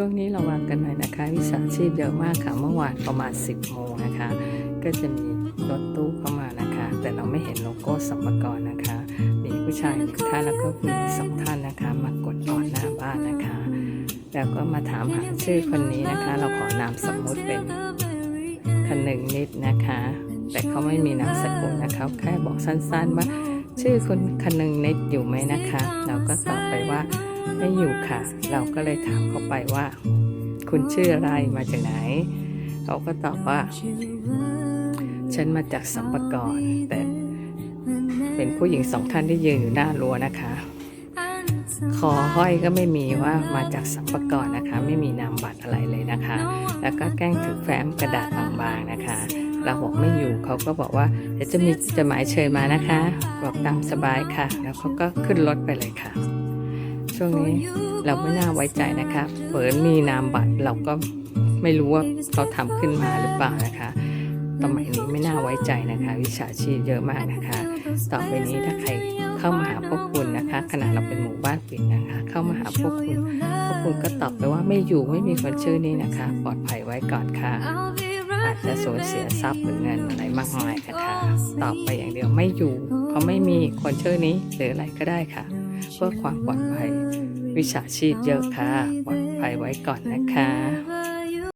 ช่วงนี้ระวังกันหน่อยนะคะ วิชาชีพเยอะมากค่ะ เมื่อวานประมาณ 10 โมงนะคะ ก็จะมีรถตู้เข้ามานะคะ แต่เราไม่เห็นโลโก้สัมภากระนะคะ มีผู้ชายหนึ่งท่านแล้วก็ผู้หญิงสองท่านนะคะ มากดออดหน้าบ้านนะคะ แล้วก็มาถามหาชื่อคนนี้นะคะ เราขอนามสมมุติเป็นคนึงนิดนะคะ แต่เขาไม่มีนามสกุลนะคะ แค่บอกสั้นๆว่าชื่อคุณคนึงนิดอยู่ไหมนะคะ เราก็ตอบ ไม่อยู่ค่ะ เราก็เลยถามเขาไปว่า คุณชื่ออะไรมาจากไหน เขาก็ตอบว่า ฉันมาจากสัมปกรแต่เป็นผู้หญิงสองท่านที่ยืนอยู่หน้ารั้วนะคะ คอห้อยก็ไม่มีว่ามาจากสัมปกรนะคะ ไม่มีนามบัตรอะไรเลยนะคะ แล้วก็แกล้งถือแฟ้มกระดาษบางๆนะคะเราบอกไม่อยู่เขาก็บอกว่าเดี๋ยวจะมีจดหมายเชิญมานะคะ บอกตามสบายค่ะ แล้วเขาก็ขึ้นรถไปเลยค่ะ ช่วงนี้เราไม่น่าไว้ใจนะคะเปิดมีนามบัตรเราก็ไม่รู้ว่าเขาทำขึ้นมาหรือเปล่านะคะสมัยนี้ไม่น่าไว้ใจนะคะ วิชาชีพเยอะมากนะคะ ต่อไปนี้ถ้าใครเข้ามาหาพวกคุณนะคะ ขณะเราเป็นหมู่บ้านปิดนะคะ เข้ามาหาพวกคุณพวกคุณก็ตอบไปว่าไม่อยู่ไม่มีคนชื่อนี้นะคะ ปลอดภัยไว้ก่อนค่ะ อาจจะสูญเสียทรัพย์หรือเงินอะไรมากมายค่ะค่ะตอบไปอย่างเดียวไม่อยู่เขาไม่มีคนชื่อนี้หรืออะไรก็ได้ค่ะ เพื่อความปลอดภัย วิชาชีพเยอะค่ะ ปลอดภัยไว้ก่อนนะคะ